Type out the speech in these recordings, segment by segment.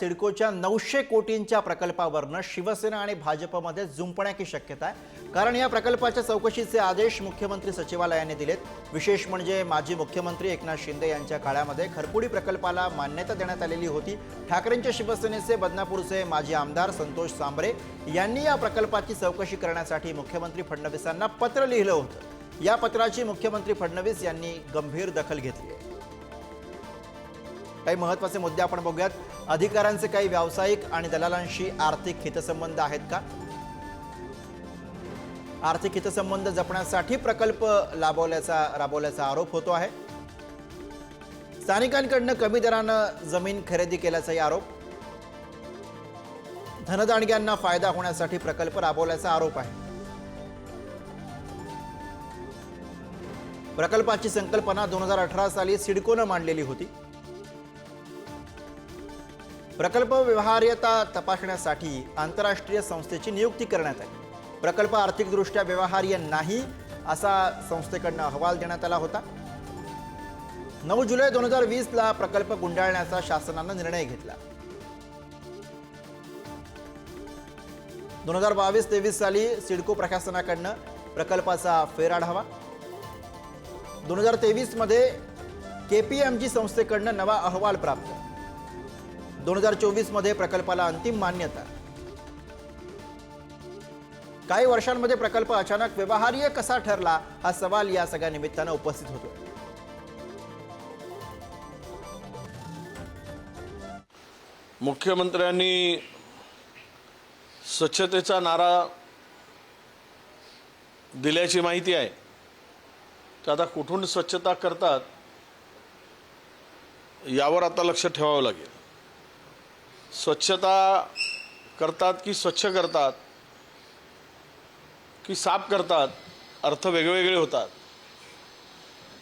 सिडकोच्या नऊशे कोटींच्या प्रकल्पावरनं शिवसेना आणि भाजपमध्ये जुंपण्याची शक्यता आहे. कारण या प्रकल्पाच्या चौकशीचे आदेश मुख्यमंत्री सचिवालयाने दिलेत. विशेष म्हणजे माजी मुख्यमंत्री एकनाथ शिंदे यांच्या काळामध्ये खरपुडी प्रकल्पाला मान्यता देण्यात आलेली होती. ठाकरेंच्या शिवसेनेचे बदनापूरचे माजी आमदार संतोष सांबरे यांनी या प्रकल्पाची चौकशी करण्यासाठी मुख्यमंत्री फडणवीसांना पत्र लिहिलं होतं. या पत्राची मुख्यमंत्री फडणवीस यांनी गंभीर दखल घेतली आहे. काही महत्त्वाचे मुद्दे आपण बघूयात. अधिकाऱ्यांचे काही व्यावसायिक आणि दलालांशी आर्थिक हितसंबंध आहेत का? आर्थिक हितसंबंध जपण्यासाठी प्रकल्प लाभवल्याचा राबवल्याचा आरोप होतो आहे. स्थानिकांकडनं कमी दरानं जमीन खरेदी केल्याचाही आरोप. धनदाणग्यांना फायदा होण्यासाठी प्रकल्प राबवल्याचा आरोप आहे. प्रकल्पाची संकल्पना दोन हजार अठरा साली सिडकोनं मांडलेली होती. प्रकल्प व्यवहार्यता तपासण्यासाठी आंतरराष्ट्रीय संस्थेची नियुक्ती करण्यात आली. प्रकल्प आर्थिकदृष्ट्या व्यवहार्य नाही असा संस्थेकडनं अहवाल देण्यात आला होता. नऊ जुलै दोन हजार वीसला प्रकल्प गुंडाळण्याचा शासनानं निर्णय घेतला. दोन हजार बावीस तेवीस साली सिडको प्रशासनाकडनं प्रकल्पाचा फेरआढावा दोन हजार तेवीसमध्ये के पी एम जी संस्थेकडनं नवा अहवाल प्राप्त. दोन हजार चोवीसमध्ये प्रकल्पाला अंतिम मान्यता. काही वर्षांमध्ये प्रकल्प अचानक व्यवहार्य कसा ठरला हा सवाल या सगळ्या निमित्तानं उपस्थित होतो. मुख्यमंत्र्यांनी स्वच्छतेचा नारा दिल्याची माहिती आहे. तर आता कुठून स्वच्छता करतात यावर आता लक्ष ठेवावं लागेल. स्वच्छता करतात की स्वच्छ करतात की साफ करतात अर्थ वेगवेगळे होतात.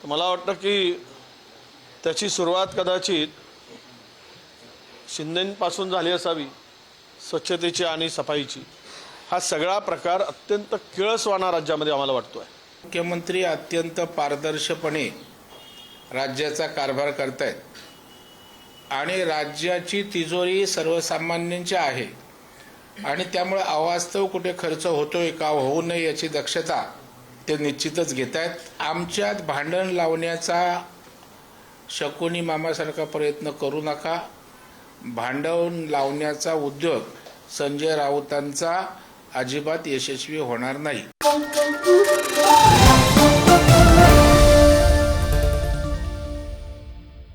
तर मला वाटतं की त्याची सुरुवात कदाचित शिंदेपासून झाली असावी स्वच्छतेची आणि सफाईची. हा सगळा प्रकार अत्यंत किळसवाना राज्यामध्ये आम्हाला वाटतो आहे मुख्यमंत्री अत्यंत पारदर्शपणे राज्याचा कारभार करतायत. आणि राज्याची तिजोरी सर्वसामान्यांची आहे. आणि त्यामुळे अवास्तव कुठे खर्च होतोय का होऊ नये याची दक्षता ते निश्चितच घेत आहेत आमच्यात भांडण लावण्याचा शकुनी मामासारखा प्रयत्न करू नका. भांडण लावण्याचा उद्योग संजय राऊतांचा अजिबात यशस्वी होणार नाही.